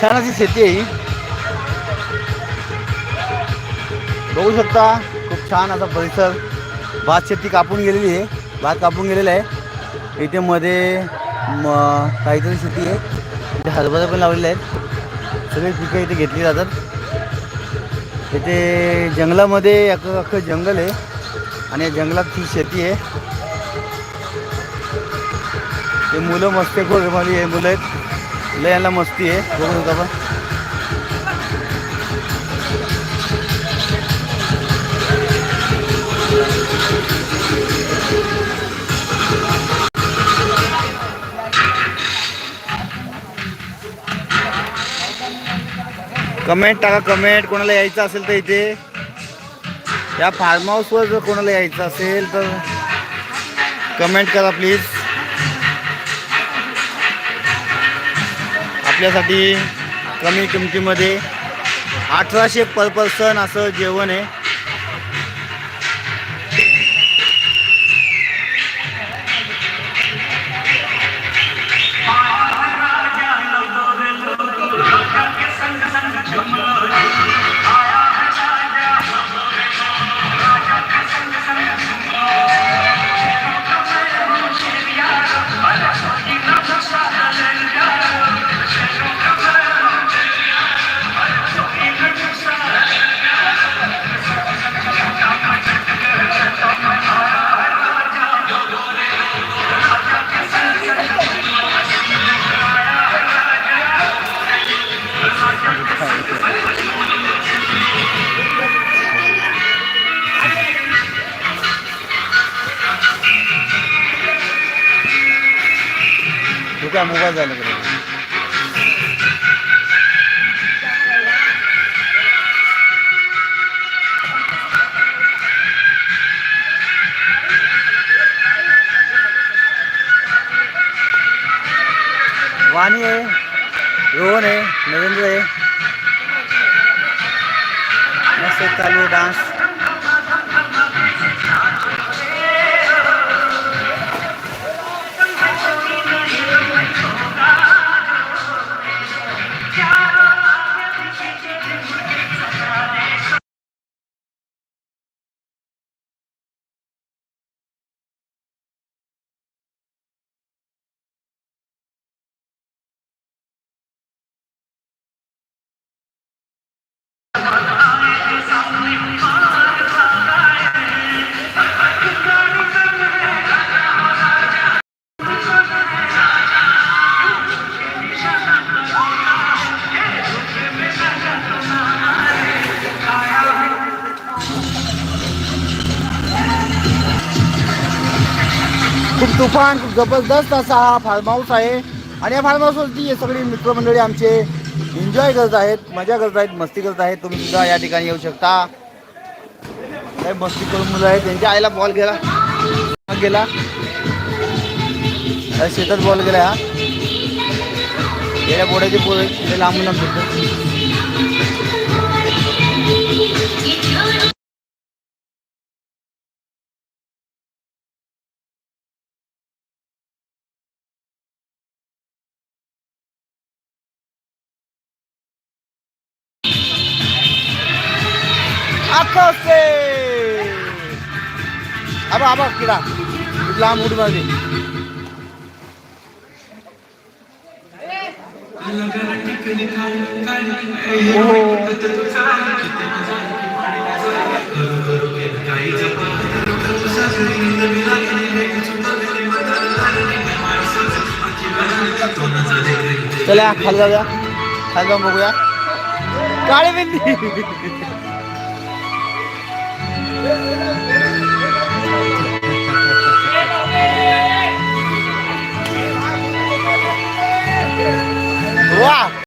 छान अशी शेती आहे ही. बघू शकता खूप छान असा परिसर. भात शेती कापून गेलेली आहे. भात कापून गेलेला आहे. इथे मध्ये म काहीतरी शेती आहे. इथे हरभरा पण लावलेले आहेत. सगळी पिकं इथे घेतली जातात. इथे जंगलामध्ये अख्खं अख्खं जंगल आहे. आणि या जंगलात ती शेती आहे. हे मुलं मस्ती मला हे मुलं आहेत. लय मस्ती आहे. बघून शकता कमेंट टाका कमेंट कोणाला यायचं असेल तर इथे. या फार्म हाऊसवर जर कोणाला यायचं असेल तर कमेंट करा प्लीज आपल्यासाठी कमी किमतीमध्ये अठराशे पर पर्सन असं जेवण आहे. तू काय मोबाईल झालं वाणी आहे रोहन आहे नरेंद्र आहे मस्त चालू खूप तुफान खूप जबरदस्त असा हा फार्म हाऊस आहे. आणि या फार्म हाऊसवरती हे सगळी मित्रमंडळी आमचे एन्जॉय करत आहेत मजा करत आहेत मस्ती करत आहेत. तुम्ही सुद्धा या ठिकाणी येऊ शकता. काय मस्ती करून मुलं आहेत? त्यांच्या आईला बॉल गेला. गेला. शेतात बॉल गेला हा. गेल्या बोड्याचे पोरं लांबून लांब फिरतात. अख्खं असते आबा आबा किडा लांब उडी मारली चला खाली जाऊया खाली जाऊन बघूया. काळी बिंदी. Yeah.